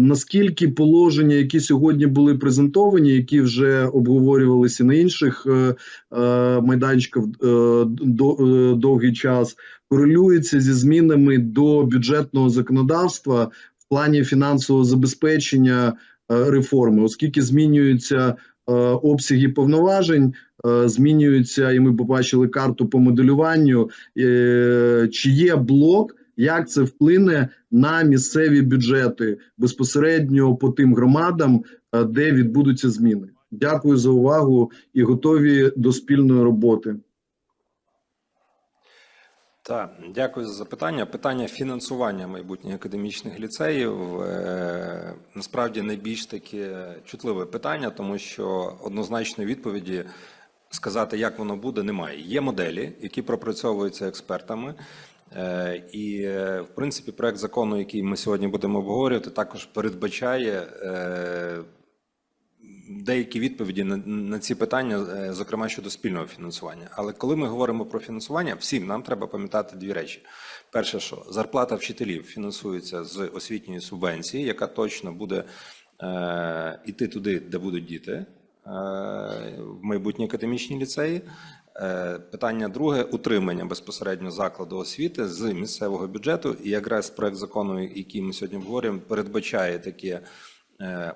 наскільки положення, які сьогодні були презентовані, які вже обговорювалися на інших е, е, майданчиках е, до, довгий час, корелюються зі змінами до бюджетного законодавства в плані фінансового забезпечення реформи, оскільки змінюються обсяги повноважень, змінюються, і ми побачили карту по моделюванню. Чи є блок, як це вплине на місцеві бюджети безпосередньо по тим громадам, е, де відбудуться зміни? Дякую за увагу і готові до спільної роботи. Так, дякую за запитання. Питання фінансування майбутніх академічних ліцеїв е, насправді найбільш таке чутливе питання, тому що однозначної відповіді сказати, як воно буде, немає. Є моделі, які пропрацьовуються експертами. Е, І, е, в принципі, проект закону, який ми сьогодні будемо обговорювати, також передбачає е, деякі відповіді на, ці питання, зокрема щодо спільного фінансування. Але коли ми говоримо про фінансування, всім нам треба пам'ятати дві речі: перше, що зарплата вчителів фінансується з освітньої субвенції, яка точно буде іти туди, де будуть діти в майбутні академічні ліцеї. Е, Питання друге утримання безпосередньо закладу освіти з місцевого бюджету. І якраз проект закону, який ми сьогодні обговорюємо, передбачає таке е,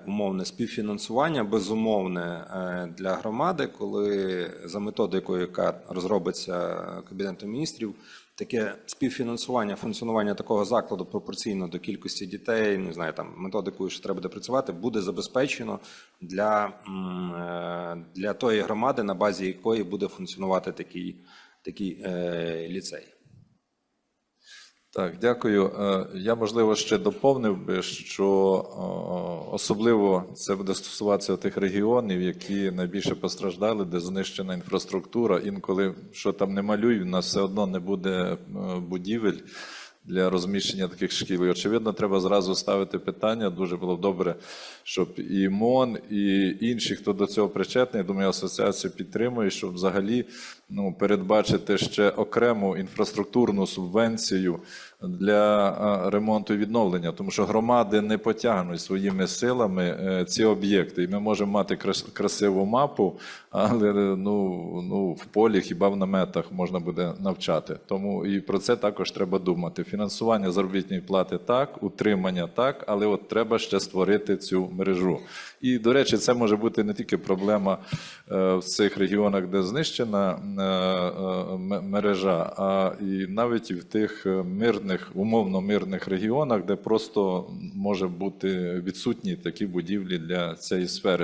умовне співфінансування, безумовне е, для громади, коли за методикою, яка розробиться Кабінетом міністрів, таке співфінансування функціонування такого закладу пропорційно до кількості дітей, не знаю, там методикою, що треба буде працювати, буде забезпечено для, е, для тої громади, на базі якої буде функціонувати такий, такий е, ліцей. Так, дякую. Е, Я можливо ще доповнив би, що е, особливо це буде стосуватися тих регіонів, які найбільше постраждали, де знищена інфраструктура. Інколи що там не малюй, у нас все одно не буде е, будівель для розміщення таких шкіл. І очевидно, треба зразу ставити питання. Дуже було б добре, щоб і МОН, і інші, хто до цього причетний, думаю, асоціацію підтримує, щоб взагалі ну, передбачити ще окрему інфраструктурну субвенцію для ремонту і відновлення, тому що громади не потягнуть своїми силами е, ці об'єкти. І ми можемо мати крас- красиву мапу, але ну, ну, в полі хіба в наметах можна буде навчати. Тому і про це також треба думати. Фінансування заробітної плати так, утримання так, але от треба ще створити цю мережу. І, до речі, це може бути не тільки проблема е, в цих регіонах, де знищена е, мережа, а і навіть і в тих е, мирних, умовно мирних регіонах, де просто може бути відсутні такі будівлі для цієї сфери.